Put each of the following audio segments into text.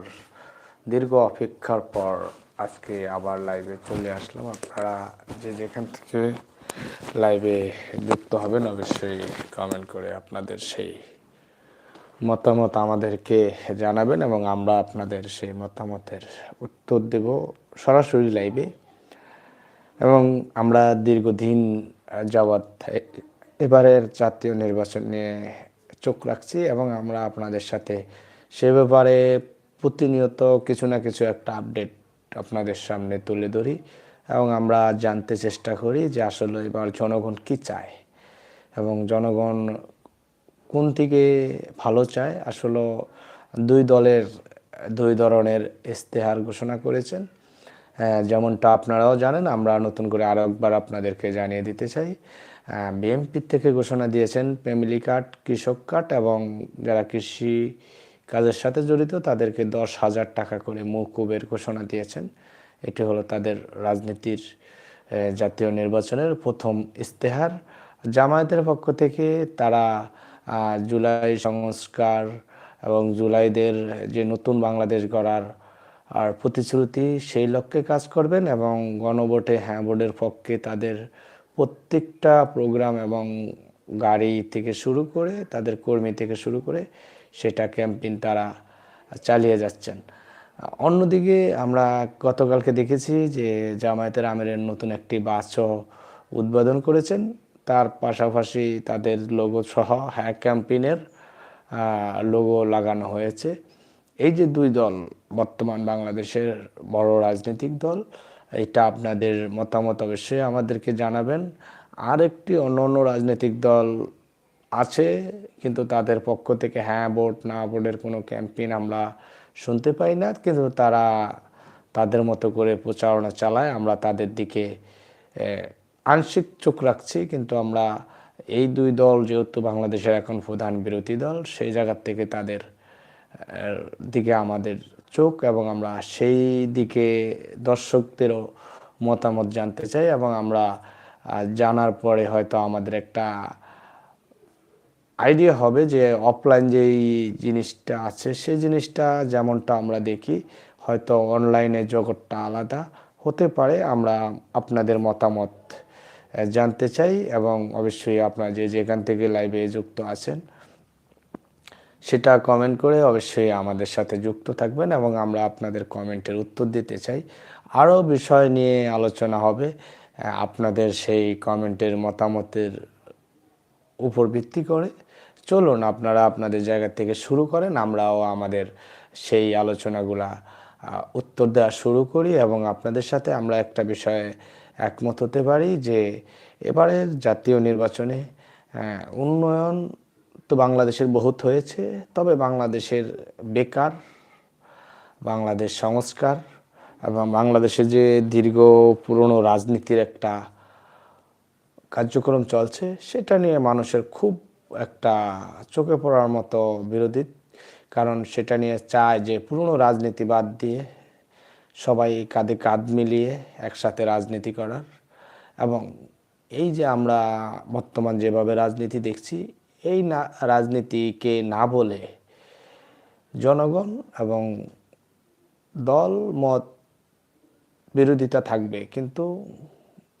আর দীর্ঘ অপেক্ষার পর আজকে আবার লাইভে চলে আসলাম। আপনারা যে যেখান থেকে লাইভে যুক্ত হবেন অবশ্যই কমেন্ট করে আপনাদের সেই মতামত আমাদেরকে জানাবেন এবং আমরা আপনাদের সেই মতামতের উত্তর দেব সরাসরি লাইভে এবং আমরা দীর্ঘদিন যাবৎ এবারের জাতীয় নির্বাচন নিয়ে চোখ রাখছি এবং আমরা আপনাদের সাথে সে ব্যাপারে প্রতিনিয়ত কিছু না কিছু একটা আপডেট আপনাদের সামনে তুলে ধরি এবং আমরা জানতে চেষ্টা করি যে আসলে এবার জনগণ কি চায় এবং জনগণ কোন দিকে ভালো চায়। আসলে দুই দলের, দুই ধরনের ইস্তেহার ঘোষণা করেছেন। যেমনটা আপনারাও জানেন, আমরা নতুন করে আরও একবার আপনাদেরকে জানিয়ে দিতে চাই। বিএমপির থেকে ঘোষণা দিয়েছেন ফ্যামিলি কার্ড কৃষক কার্ড এবং যারা কৃষি কাজের সাথে জড়িত, তাদেরকে দশ হাজার টাকা করে মৌকুবের ঘোষণা দিয়েছেন। এটি হলো তাদের রাজনীতির জাতীয় নির্বাচনের প্রথম ইস্তেহার জামায়াতের পক্ষ থেকে তারা জুলাই সংস্কার এবং জুলাইদের যে নতুন বাংলাদেশ গড়ার, আর প্রতিশ্রুতি, সেই লক্ষ্যে কাজ করবেন এবং গণভোটে হ্যাঁ বোর্ডের পক্ষে তাদের প্রত্যেকটা প্রোগ্রাম এবং গাড়ি থেকে শুরু করে, তাদের কর্মী থেকে শুরু করে সেটা ক্যাম্পেইন তারা চালিয়ে যাচ্ছেন। অন্যদিকে আমরা গতকালকে দেখেছি যে জামায়াতের আমিরের নতুন একটি বাসও উদ্বোধন করেছেন। তার পাশাপাশি তাদের লোগো সহ হ্যাঁ ক্যাম্পেইনের লোগো লাগানো হয়েছে। এই যে দুই দল, বর্তমান বাংলাদেশের বড় রাজনৈতিক দল, এটা আপনাদের মতামত অবশ্যই আমাদেরকে জানাবেন। আর একটি অন্য অন্য রাজনৈতিক দল আছে, কিন্তু তাদের পক্ষ থেকে হ্যাঁ ভোট, না ভোটের কোনো ক্যাম্পেইন আমরা শুনতে পাই না, কিন্তু তারা তাদের মতো করে প্রচারণা চালায়। আমরা তাদের দিকে আংশিক চোখ রাখছি, কিন্তু আমরা এই দুই দল যেহেতু বাংলাদেশের এখন প্রধান বিরোধী দল, সেই জায়গার থেকে তাদের দিকে আমাদের চোখ এবং আমরা সেই দিকে দর্শকদেরও মতামত জানতে চাই এবং আমরা জানার পরে হয়তো আমাদের একটা আইডিয়া হবে যে অফলাইন যেই জিনিসটা আছে, সেই জিনিসটা যেমনটা আমরা দেখি, হয়তো অনলাইনে জগৎটা আলাদা হতে পারে, আমরা আপনাদের মতামত জানতে চাই এবং অবশ্যই আপনারা যে যেখান থেকে লাইভে যুক্ত আছেন, সেটা কমেন্ট করে অবশ্যই আমাদের সাথে যুক্ত থাকবেন এবং আমরা আপনাদের কমেন্টের উত্তর দিতে চাই। আরও বিষয় নিয়ে আলোচনা হবে আপনাদের সেই কমেন্টের মতামতের উপর ভিত্তি করে। চলুন, আপনারা আপনাদের জায়গা থেকে শুরু করেন, আমরাও আমাদের সেই আলোচনাগুলা উত্তর দেওয়া শুরু করি এবং আপনাদের সাথে আমরা একটা বিষয়ে একমত হতে পারি যে এবারের জাতীয় নির্বাচনে উন্নয়ন তো বাংলাদেশের বহুত হয়েছে, তবে বাংলাদেশের বেকার, বাংলাদেশ সংস্কার এবং বাংলাদেশে যে দীর্ঘ পুরনো রাজনীতির একটা কার্যক্রম চলছে, সেটা নিয়ে মানুষের খুব একটা চোখে পড়ার মতো বিরোধী, কারণ সেটা নিয়ে চায় যে পুরনো রাজনীতি বাদ দিয়ে সবাই কাঁধে কাঁধ মিলিয়ে একসাথে রাজনীতি করার। এবং এই যে আমরা বর্তমান যেভাবে রাজনীতি দেখছি, এই না, রাজনীতিকে না বলে জনগণ এবং দল, মত বিরোধিতা থাকবে। কিন্তু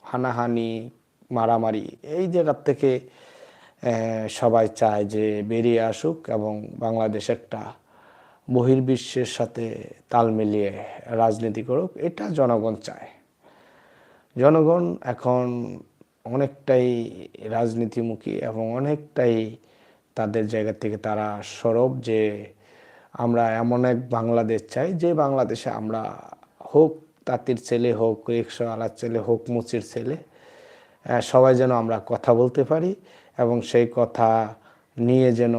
হানাহানি, মারামারি এই জায়গার থেকে সবাই চায় যে বেরিয়ে আসুক এবং বাংলাদেশ একটা বহির্বিশ্বের সাথে তাল মিলিয়ে রাজনীতি করুক, এটা জনগণ চায়। জনগণ এখন অনেকটাই রাজনীতিমুখী এবং অনেকটাই তাদের জায়গা থেকে তারা সরব যে আমরা এমন এক বাংলাদেশ চাই যে বাংলাদেশে আমরা হোক তাঁতির ছেলে হোক রিক্সাওয়ালার ছেলে হোক মুচির ছেলে সবাই যেন আমরা কথা বলতে পারি এবং সেই কথা নিয়ে যেন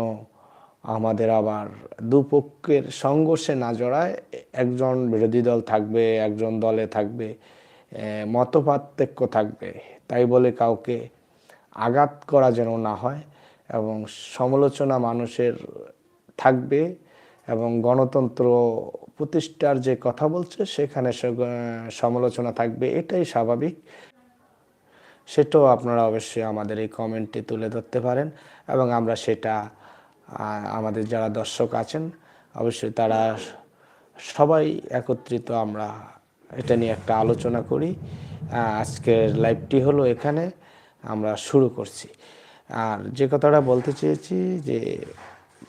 আমাদের আবার দুপক্ষের সংঘর্ষে না জড়ায়, একজন বিরোধী দল থাকবে, একজন দলে থাকবে মতপার্থক্য থাকবে। তাই বলে কাউকে আঘাত করা যেন না হয় এবং সমালোচনা মানুষের থাকবে এবং গণতন্ত্র প্রতিষ্ঠার যে কথা বলছে, সেখানে সমালোচনা থাকবে। এটাই স্বাভাবিক। সেটাও আপনারা অবশ্যই আমাদের এই কমেন্টে তুলে ধরতে পারেন এবং আমরা সেটা আমাদের যারা দর্শক আছেন, অবশ্যই তারা সবাই একত্রিত আমরা এটা নিয়ে একটা আলোচনা করি। আজকের লাইভটি হলো এখানে, আমরা শুরু করছি। আর যে কথাটা বলতে চেয়েছি যে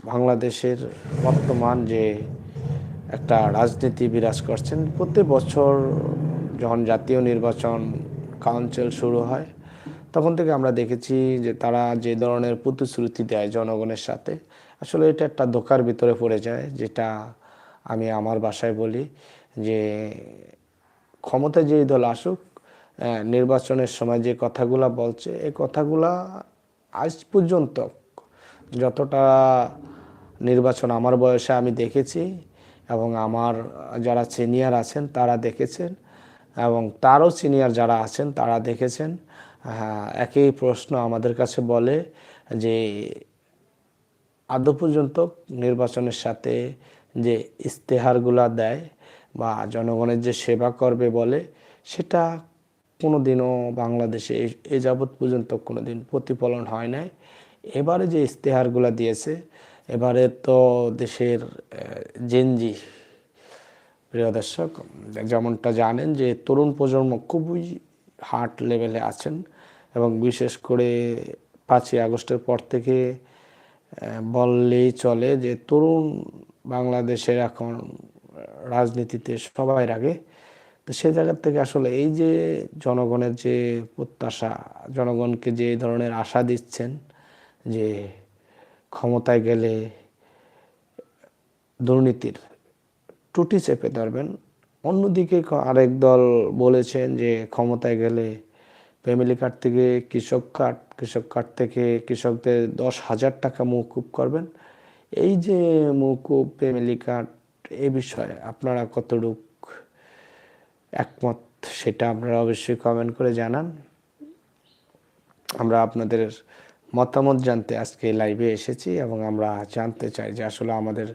বাংলাদেশের বর্তমান যে একটা রাজনীতি বিরাজ করছেন প্রত্যেক বছর যখন জাতীয় নির্বাচন কাউন্সিল শুরু হয়। তখন থেকে আমরা দেখেছি যে তারা যে ধরনের প্রতিশ্রুতি দেয় জনগণের সাথে আসলে এটা একটা ধোকার ভিতরে পড়ে যায় যেটা আমি আমার বাসায় বলি যে ক্ষমতা যেই দল আসুক আহ, নির্বাচনের সময় যে কথাগুলা বলছে এই কথাগুলা আজ পর্যন্ত যতটা নির্বাচন আমার বয়সে আমি দেখেছি এবং আমার যারা সিনিয়র আছেন তারা দেখেছেন এবং তারও সিনিয়র যারা আছেন, তারা দেখেছেন একই প্রশ্ন আমাদের কাছে বলে যে আদৌ পর্যন্ত নির্বাচনের সাথে যে ইস্তেহারগুলা দেয় বা জনগণের যে সেবা করবে বলে, সেটা কোনোদিনও বাংলাদেশে এ- যাবৎ পর্যন্ত কোনোদিন প্রতিফলন হয় নাই। এবারে যে ইস্তেহারগুলা দিয়েছে, এবারে তো দেশের জেনজি প্রিয় দর্শক, যেমনটা জানেন যে তরুণ প্রজন্ম খুবই হার্ট লেভেলে আছেন এবং বিশেষ করে পাঁচই আগস্টের পর থেকে বললেই চলে যে তরুণ বাংলাদেশের এখন রাজনীতিতে সবাই আগে তো সে জায়গার থেকে আসলে এই যে জনগণের যে প্রত্যাশা, জনগণকে যে ধরনের আশা দিচ্ছেন যে ক্ষমতায় গেলে দুর্নীতির টুটি চেপে ধরবেন। অন্যদিকে আরেক দল বলেছেন যে ক্ষমতায় গেলে ফ্যামিলি কার্ড থেকে কৃষক কার্ড কৃষক কার্ড থেকে কৃষকদের দশ হাজার টাকা মৌকুব করবেন। এই যে মৌকুব ফ্যামিলি কার্ড, এ বিষয়ে আপনারা কতটুক একমত সেটা আপনারা অবশ্যই কমেন্ট করে জানান। আমরা আপনাদের মতামত জানতে আজকে লাইভে এসেছি এবং আমরা জানতে চাই যে আসলে আমাদের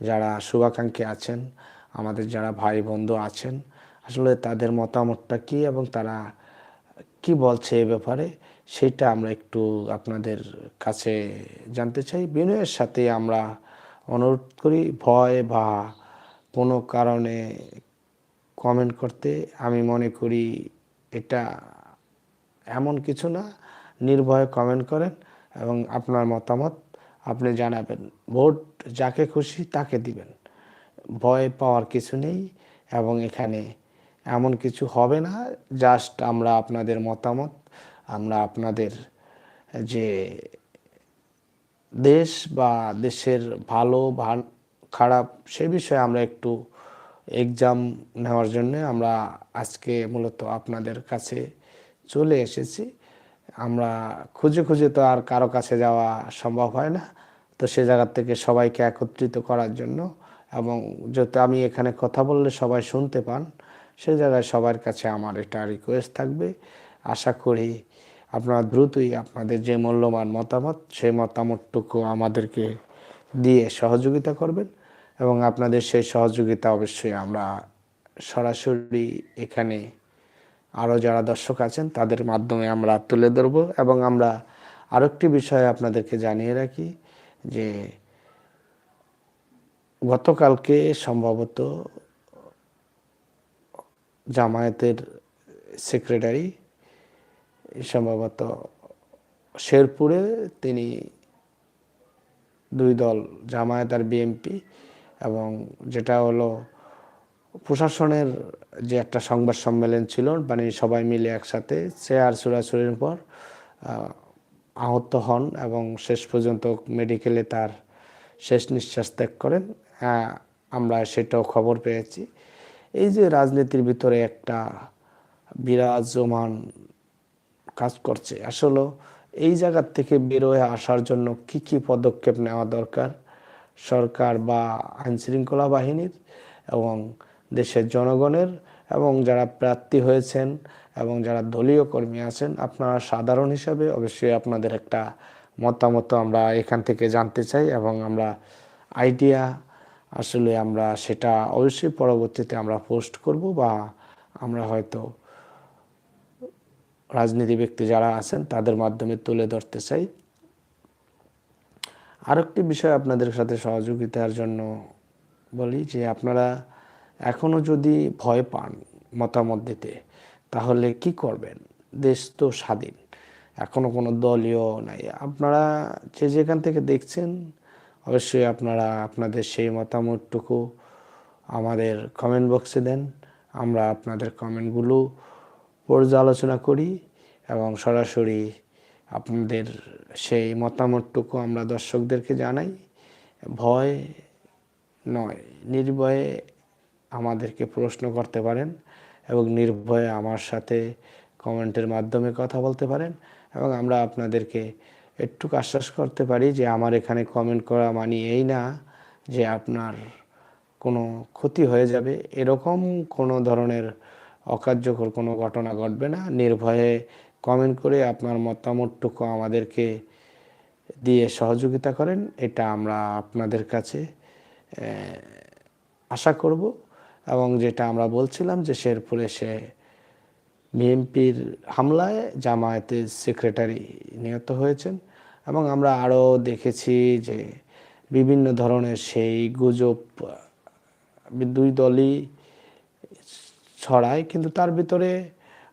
যারা শুভাকাঙ্ক্ষী আছেন, আমাদের যারা ভাই বন্ধু আছেন, আসলে তাদের মতামতটা কি এবং তারা কি বলছে এ ব্যাপারে সেটা আমরা একটু আপনাদের কাছে জানতে চাই। বিনয়ের সাথে আমরা অনুরোধ করি, ভয় বা কোনো কারণে কমেন্ট করতে আমি মনে করি এটা এমন কিছু না। নির্ভয়ে কমেন্ট করেন এবং আপনার মতামত আপনি জানাবেন। ভোট যাকে খুশি তাকে দিবেন। ভয় পাওয়ার কিছু নেই এবং এখানে এমন কিছু হবে না। জাস্ট আমরা আপনাদের মতামত, আমরা আপনাদের যে দেশ বা দেশের ভালো খারাপ সে বিষয়ে আমরা একটু এক্সাম নেওয়ার জন্য আমরা আজকে মূলত আপনাদের কাছে চলে এসেছি। আমরা খুঁজে খুঁজে তো আর কারও কাছে যাওয়া সম্ভব হয় না। তো সে জায়গার থেকে সবাইকে একত্রিত করার জন্য এবং যাতে আমি এখানে কথা বললে সবাই শুনতে পান, সে জায়গায় সবার কাছে আমার এটা রিকোয়েস্ট থাকবে। আশা করি আপনারা দ্রুতই আপনাদের যে মূল্যবান মতামত, সেই মতামতটুকু আমাদেরকে দিয়ে সহযোগিতা করবেন এবং আপনাদের সেই সহযোগিতা অবশ্যই আমরা সরাসরি এখানে আরও যারা দর্শক আছেন, তাদের মাধ্যমে আমরা তুলে ধরব এবং আমরা আরেকটি বিষয়ে আপনাদেরকে জানিয়ে রাখি। যে গতকালকে সম্ভবত জামায়াতের সেক্রেটারি, সম্ভবত শেরপুরে তিনি দুই দল, জামায়াত আর বিএনপি, এবং যেটা হলো প্রশাসনের যে একটা সংবাদ সম্মেলন ছিল মানে সবাই মিলে একসাথে চেয়ার চুরাচুরির পর আহত হন এবং শেষ পর্যন্ত মেডিকেলে তার শেষ নিঃশ্বাস ত্যাগ করেন। হ্যাঁ, আমরা সেটাও খবর পেয়েছি। এই যে রাজনীতির ভিতরে একটা বিরাজমান কাজ করছে। আসলে এই জায়গার থেকে বেরোয় আসার জন্য কি কি পদক্ষেপ নেওয়া দরকার? সরকার বা আইনশৃঙ্খলা বাহিনীর এবং দেশের জনগণের এবং যারা প্রার্থী হয়েছেন এবং যারা দলীয় কর্মী আছেন, আপনারা সাধারণ হিসাবে অবশ্যই আপনাদের একটা মতামত আমরা এখান থেকে জানতে চাই এবং আমরা আইডিয়া আসলে আমরা সেটা অবশ্যই পরবর্তীতে আমরা পোস্ট করব বা আমরা হয়তো রাজনীতি ব্যক্তি যারা আছেন, তাদের মাধ্যমে তুলে ধরতে চাই। আরেকটি বিষয় আপনাদের সাথে সহযোগিতার জন্য বলি যে, আপনারা এখনও যদি ভয় পান মতামত দিতে তাহলে কি করবেন? দেশ তো স্বাধীন। এখনও কোনো দলীয় নাই। আপনারা যে যেখান থেকে দেখছেন, অবশ্যই আপনারা আপনাদের সেই মতামতটুকু আমাদের কমেন্ট বক্সে দেন। আমরা আপনাদের কমেন্টগুলো পর্যালোচনা করি এবং সরাসরি আপনাদের সেই মতামতটুকু আমরা দর্শকদেরকে জানাই। ভয় নয়, নির্ভয়ে আমাদেরকে প্রশ্ন করতে পারেন। এবং নির্ভয়ে আমার সাথে কমেন্টের মাধ্যমে কথা বলতে পারেন এবং আমরা আপনাদেরকে একটু আশ্বাস করতে পারি যে আমার এখানে কমেন্ট করা মানে এই না যে আপনার কোনো ক্ষতি হয়ে যাবে। এরকম কোনো ধরনের অকার্যকর কোনো ঘটনা ঘটবে না। নির্ভয়ে কমেন্ট করে আপনার মতামতটুকু আমাদেরকে দিয়ে সহযোগিতা করেন। এটা আমরা আপনাদের কাছে আশা করব। এবং যেটা আমরা বলছিলাম যে শেরপুরে সে বিএনপির হামলায় জামায়াতের সেক্রেটারি নিহত হয়েছেন এবং আমরা আরও দেখেছি যে বিভিন্ন ধরনের সেই গুজব দুই দলই ছড়ায়, কিন্তু তার ভিতরে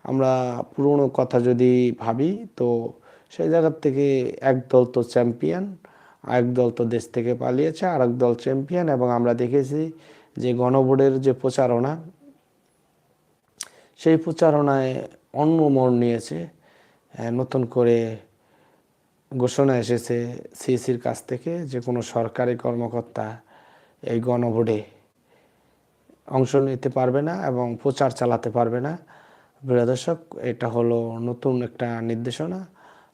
আমরা পুরনো কথা যদি ভাবি, তো সেই জায়গার থেকে এক দল তো চ্যাম্পিয়ন, আরেক দল তো দেশ থেকে পালিয়েছে, আরেক দল চ্যাম্পিয়ন এবং আমরা দেখেছি যে গণভোটের যে প্রচারণা, সেই প্রচারণায় অন্য মোড় নিয়েছে নতুন করে ঘোষণা এসেছে সিসির কাছ থেকে যে কোনো সরকারি কর্মকর্তা এই গণভোটে অংশ নিতে পারবে না এবং প্রচার চালাতে পারবে না। প্রিয় দর্শক, এটা হলো নতুন একটা নির্দেশনা।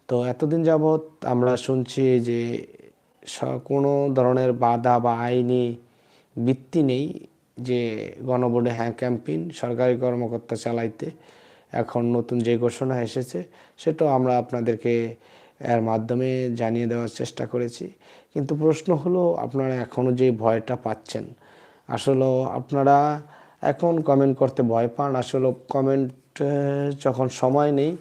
তো এতদিন যাবৎ আমরা শুনছি যে কোনো ধরনের বাধা বা আইনি ভিত্তি নেই যে গণভোটে হ্যাঁ ক্যাম্পেইন, সরকারি কর্মকর্তা চালাইতে এখন নতুন যে ঘোষণা এসেছে, সেটাও আমরা আপনাদেরকে এর মাধ্যমে জানিয়ে দেওয়ার চেষ্টা করেছি। কিন্তু প্রশ্ন হলো, আপনারা এখনও যে ভয়টা পাচ্ছেন, আসলে আপনারা এখন কমেন্ট করতে ভয় পান? আসলে কমেন্ট যখন সময় নেই,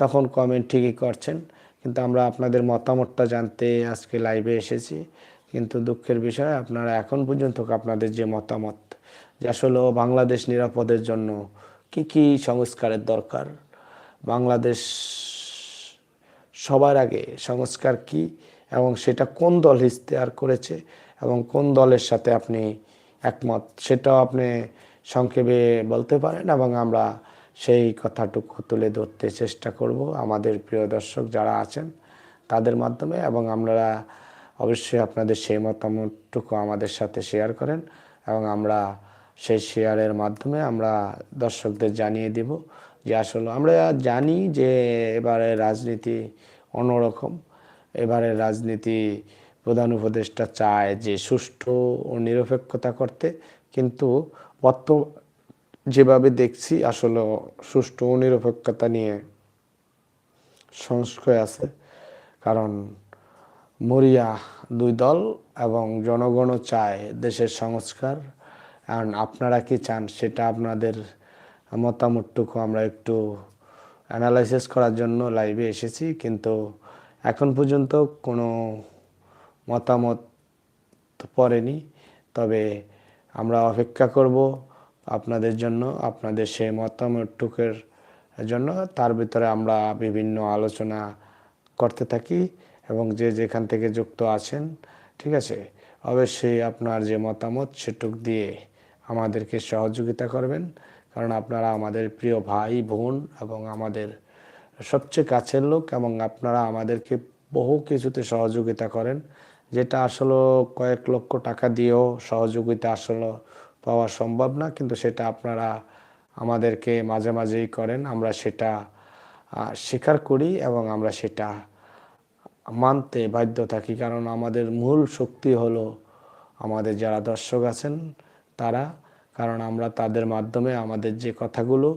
তখন কমেন্ট ঠিকই করছেন। কিন্তু আমরা আপনাদের মতামতটা জানতে আজকে লাইভে এসেছি। কিন্তু দুঃখের বিষয়, আপনারা এখন পর্যন্ত আপনাদের যে মতামত, যে আসলে বাংলাদেশ নিরাপদের জন্য কি কি সংস্কারের দরকার? বাংলাদেশ সবার আগে সংস্কার কি এবং সেটা কোন দল ইস্তেহার করেছে এবং কোন দলের সাথে আপনি একমত? সেটাও আপনি সংক্ষেপে বলতে পারেন এবং আমরা সেই কথাটুকু তুলে ধরতে চেষ্টা করব। আমাদের প্রিয় দর্শক যারা আছেন, তাদের মাধ্যমে এবং আমরা অবশ্যই আপনাদের সেই মতামতটুকু আমাদের সাথে শেয়ার করেন এবং আমরা সেই শেয়ারের মাধ্যমে আমরা দর্শকদের জানিয়ে দিব যে আসলে আমরা জানি যে এবারে রাজনীতি অন্যরকম। এবারে রাজনীতি প্রধান উপদেষ্টা চায় যে সুষ্ঠু ও নিরপেক্ষতা করতে। কিন্তু বর্ত, যেভাবে দেখছি আসলে সুষ্ঠু ও নিরপেক্ষতা নিয়ে সংশয় আছে। কারণ মরিয়া দুই দল এবং জনগণও চায় দেশের সংস্কার। কারণ আপনারা কি চান সেটা আপনাদের মতামতটুকু আমরা একটু অ্যানালাইসিস করার জন্য লাইভে এসেছি। কিন্তু এখন পর্যন্ত কোনো মতামত পড়েনি। তবে আমরা অপেক্ষা করব আপনাদের জন্য, আপনাদের সেই মতামতটুকের জন্য। তার ভিতরে আমরা বিভিন্ন আলোচনা করতে থাকি। এবং যে যেখান থেকে যুক্ত আছেন, ঠিক আছে? অবশ্যই আপনার যে মতামত সেটুক দিয়ে আমাদেরকে সহযোগিতা করবেন। কারণ আপনারা আমাদের প্রিয় ভাই, বোন এবং আমাদের সবচেয়ে কাছের লোক এবং আপনারা আমাদেরকে বহু কিছুতে সহযোগিতা করেন। যেটা আসলে কয়েক লক্ষ টাকা দিয়েও সহযোগিতা আসলে পাওয়া সম্ভব না, কিন্তু সেটা আপনারা আমাদেরকে মাঝে মাঝেই করেন। আমরা সেটা স্বীকার করি এবং আমরা সেটা মানতে বাধ্য থাকি, কারণ আমাদের মূল শক্তি হলো আমাদের যারা দর্শক আছেন তারা, কারণ আমরা তাদের মাধ্যমে আমাদের যে কথাগুলো,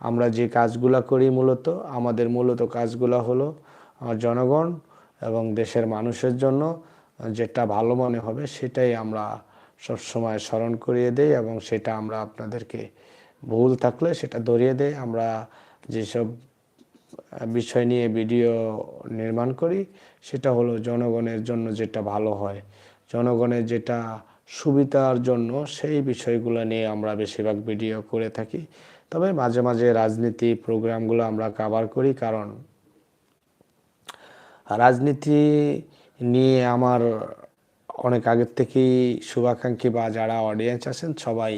আমরা যে কাজগুলো করি মূলত, আমাদের মূলত কাজগুলো হলো জনগণ এবং দেশের মানুষের জন্য যেটা ভালো মনে হবে সেটাই আমরা সবসময় স্মরণ করিয়ে দেই এবং সেটা আমরা আপনাদেরকে ভুল থাকলে সেটা ধরিয়ে দেয় আমরা যেসব বিষয় নিয়ে ভিডিও নির্মাণ করি সেটা হলো জনগণের জন্য যেটা ভালো হয়। জনগণের যেটা সুবিধার জন্য সেই বিষয়গুলো নিয়ে আমরা বেশিরভাগ ভিডিও করে থাকি। তবে মাঝে মাঝে রাজনীতি প্রোগ্রামগুলো আমরা কাভার করি কারণ রাজনীতি নিয়ে আমার অনেক আগের থেকেই শুভাকাঙ্ক্ষী বা যারা অডিয়েন্স আছেন সবাই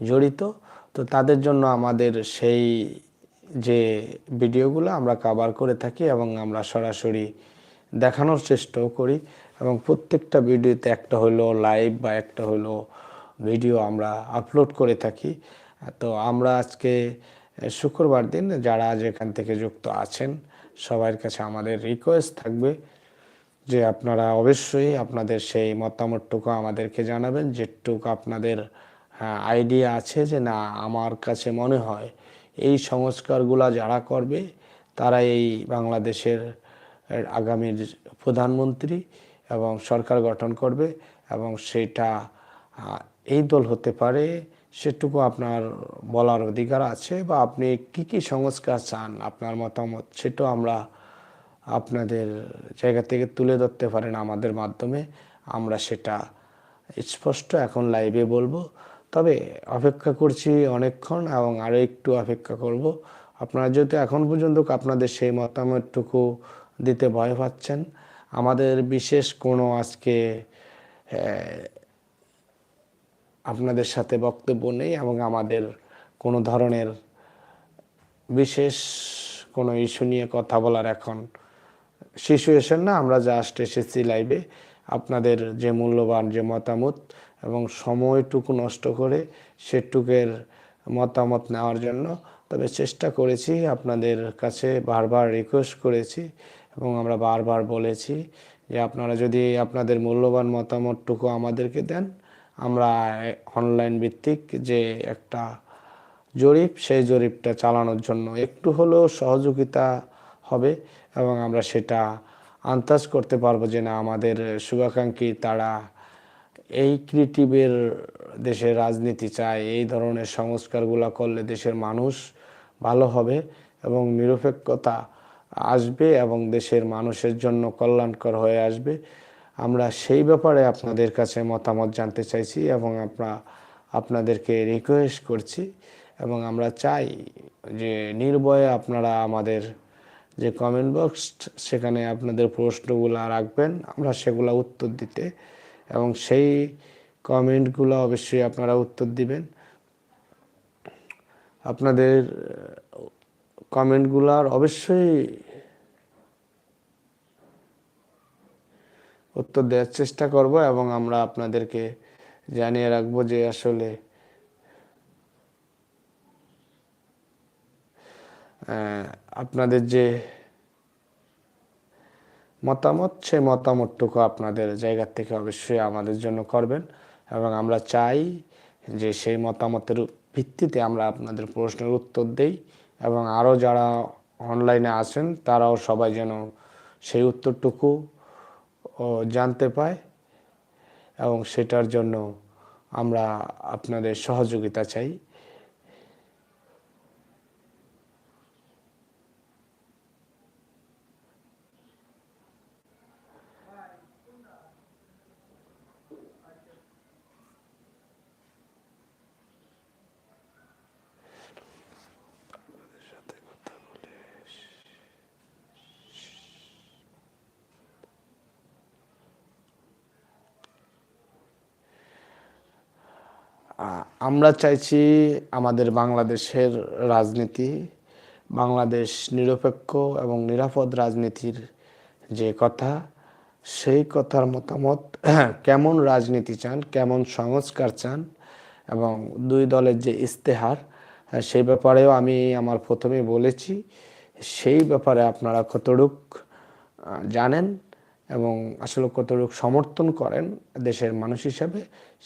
জড়িত। তো তাদের জন্য আমাদের সেই যে ভিডিওগুলো আমরা কাভার করে থাকি এবং আমরা সরাসরি দেখানোর চেষ্টাও করি এবং প্রত্যেকটা ভিডিওতে একটা হলো লাইভ বা একটা হলো ভিডিও আমরা আপলোড করে থাকি। তো আমরা আজকে শুক্রবার দিন যারা যেখান থেকে যুক্ত আছেন সবার কাছে আমাদের রিকোয়েস্ট থাকবে যে আপনারা অবশ্যই আপনাদের সেই মতামতটুকু আমাদেরকে জানাবেন, যেটুকু আপনাদের আইডিয়া আছে যে না, আমার কাছে মনে হয় এই সংস্কারগুলা যারা করবে, তারা এই বাংলাদেশের আগামীর প্রধানমন্ত্রী এবং সরকার গঠন করবে এবং সেটা এই দল হতে পারে, সেটুকু আপনার বলার অধিকার আছে বা আপনি কি কি সংস্কার চান, আপনার মতামত সেটাও আমরা আপনাদের জায়গা থেকে তুলে ধরতে পারেন আমাদের মাধ্যমে। আমরা সেটা স্পষ্ট এখন লাইভে বলব। তবে অপেক্ষা করছি অনেকক্ষণ এবং আরও একটু অপেক্ষা করব। আপনারা যেহেতু এখন পর্যন্ত আপনাদের সেই মতামতটুকু দিতে ভয় পাচ্ছেন। আমাদের বিশেষ কোনো আজকে আপনাদের সাথে বক্তব্য নেই এবং আমাদের কোনো ধরনের বিশেষ কোনো ইস্যু নিয়ে কথা বলার এখন সিচুয়েশন না। আমরা জাস্ট এসেছি লাইভে আপনাদের যে মূল্যবান যে মতামত এবং সময়টুকু নষ্ট করে সেটুকের মতামত নেওয়ার জন্য, তবে চেষ্টা করেছি আপনাদের কাছে বারবার রিকোয়েস্ট করেছি এবং আমরা বারবার বলেছি যে আপনারা যদি আপনাদের মূল্যবান মতামতটুকু আমাদেরকে দেন, আমরা অনলাইন ভিত্তিক যে একটা জরিপ, সেই জরিপটা চালানোর জন্য একটু হলেও সহযোগিতা হবে এবং আমরা সেটা আন্দাজ করতে পারব যে না, আমাদের শুভাকাঙ্ক্ষী তারা এই ক্রিয়েটিভের দেশের রাজনীতি চায়, এই ধরনের সংস্কারগুলো করলে দেশের মানুষ ভালো হবে এবং নিরপেক্ষতা আসবে এবং দেশের মানুষের জন্য কল্যাণকর হয়ে আসবে। আমরা সেই ব্যাপারে আপনাদের কাছে মতামত জানতে চাইছি এবং আপনার আপনাদেরকে রিকোয়েস্ট করছি এবং আমরা চাই যে নির্ভয়ে আপনারা আমাদের যে কমেন্ট বক্স সেখানে আপনাদের প্রশ্নগুলো রাখবেন, আমরা সেগুলো উত্তর দিতে এবং সেই কমেন্টগুলো অবশ্যই আপনারা উত্তর দিবেন। আপনাদের কমেন্টগুলার অবশ্যই উত্তর দেওয়ার চেষ্টা করব এবং আমরা আপনাদেরকে জানিয়ে রাখব যে আসলে আপনাদের যে মতামত সেই মতামতটুকু আপনাদের জায়গা থেকে অবশ্যই আমাদের জন্য করবেন এবং আমরা চাই যে সেই মতামতের ভিত্তিতে আমরা আপনাদের প্রশ্নের উত্তর দেই। এবং আরও যারা অনলাইনে আছেন, তারাও সবাই যেন সেই উত্তরটুকু জানতে পায় এবং সেটার জন্য আমরা আপনাদের সহযোগিতা চাই। আমরা চাইছি আমাদের বাংলাদেশের রাজনীতি, বাংলাদেশ নিরপেক্ষ এবং নিরাপদ রাজনীতির যে কথা, সেই কথার মতামত কেমন রাজনীতি চান, কেমন সংস্কার চান এবং দুই দলের যে ইস্তেহার সেই ব্যাপারেও আমি আমার প্রথমে বলেছি। সেই ব্যাপারে আপনারা কতটুক জানেন। এবং আসলে কতটুকু সমর্থন করেন দেশের মানুষ হিসাবে,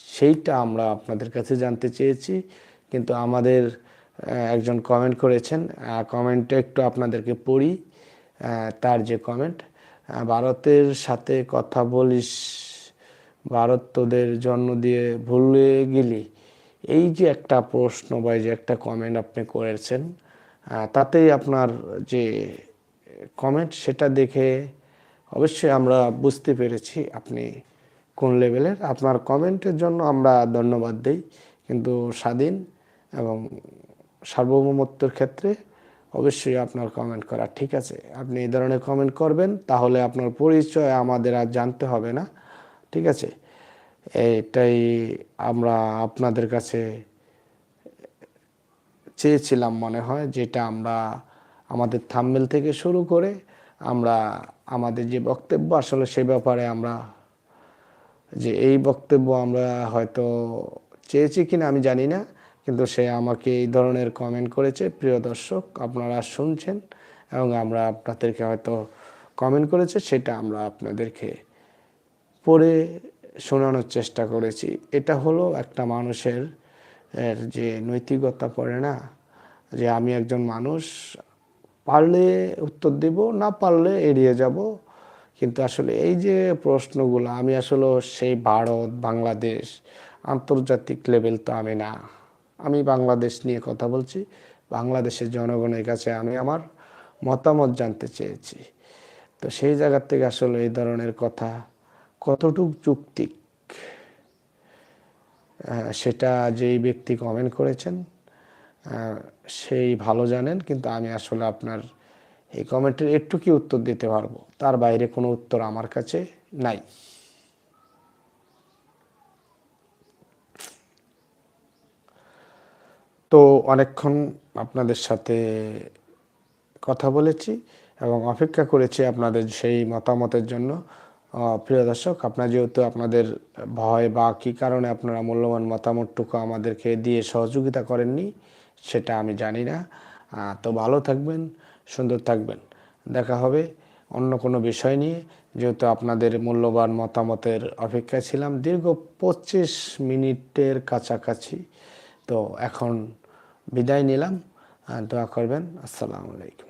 সেইটা আমরা আপনাদের কাছে জানতে চেয়েছি। কিন্তু আমাদের একজন কমেন্ট করেছেন কমেন্টটা একটু আপনাদেরকে পড়ি তার যে কমেন্ট ভারতের সাথে কথা বলিস, ভারত তোদের জন্ম দিয়ে ভুলে গেলি, এই যে একটা প্রশ্ন বা যে একটা কমেন্ট আপনি করেছেন তাতেই আপনার যে কমেন্ট সেটা দেখে অবশ্যই আমরা বুঝতে পেরেছি আপনি কোন লেভেলের। আপনার কমেন্টের জন্য আমরা ধন্যবাদ দেই। কিন্তু স্বাধীন এবং সার্বভৌমত্বের ক্ষেত্রে অবশ্যই আপনার কমেন্ট করা ঠিক আছে। আপনি এই ধরনের কমেন্ট করবেন, তাহলে আপনার পরিচয় আমাদের আর জানতে হবে না। ঠিক আছে? এটাই আমরা আপনাদের কাছে চেয়েছিলাম মনে হয়, যেটা আমরা আমাদের থাম্বেল থেকে শুরু করে আমরা আমাদের যে বক্তব্য আসলে সে ব্যাপারে আমরা যে এই বক্তব্য আমরা হয়তো চেয়েছি কিনা আমি জানি না, কিন্তু সে আমাকে এই ধরনের কমেন্ট করেছে। প্রিয় দর্শক, আপনারা শুনছেন এবং আমরা আপনাদেরকে হয়তো কমেন্ট করেছে, সেটা আমরা আপনাদেরকে পড়ে শোনানোর চেষ্টা করেছি। এটা হলো একটা মানুষের যে নৈতিকতা পড়ে না, যে আমি একজন মানুষ পারলে উত্তর দিব না পারলে এড়িয়ে যাব। কিন্তু আসলে এই যে প্রশ্নগুলো আমি আসলে সেই ভারত বাংলাদেশ আন্তর্জাতিক লেভেল তো আমি না। আমি বাংলাদেশ নিয়ে কথা বলছি বাংলাদেশের জনগণের কাছে আমি আমার মতামত জানতে চেয়েছি। তো সেই জায়গার থেকে আসলে এই ধরনের কথা কতটুক যুক্তিক আহ, সেটা যেই ব্যক্তি কমেন্ট করেছেন সেই ভালো জানেন, কিন্তু আমি আসলে আপনার এই কমেন্টের একটু কি উত্তর দিতে পারব? তার বাইরে কোনো উত্তর আমার কাছে নাই। তো অনেকক্ষণ আপনাদের সাথে কথা বলেছি এবং অপেক্ষা করেছি আপনাদের সেই মতামতের জন্য। প্রিয় দর্শক, আপনার যেহেতু আপনাদের ভয় বা কী কারণে আপনারা মূল্যবান মতামতটুকু আমাদেরকে দিয়ে সহযোগিতা করেননি সেটা আমি জানি না। তো ভালো থাকবেন, সুন্দর থাকবেন। দেখা হবে অন্য কোনো বিষয় নিয়ে। যেহেতু আপনাদের মূল্যবান মতামতের অপেক্ষায় ছিলাম, দীর্ঘ পঁচিশ মিনিটের কাছাকাছি। তো এখন বিদায় নিলাম। দোয়া করবেন। আসসালামু আলাইকুম।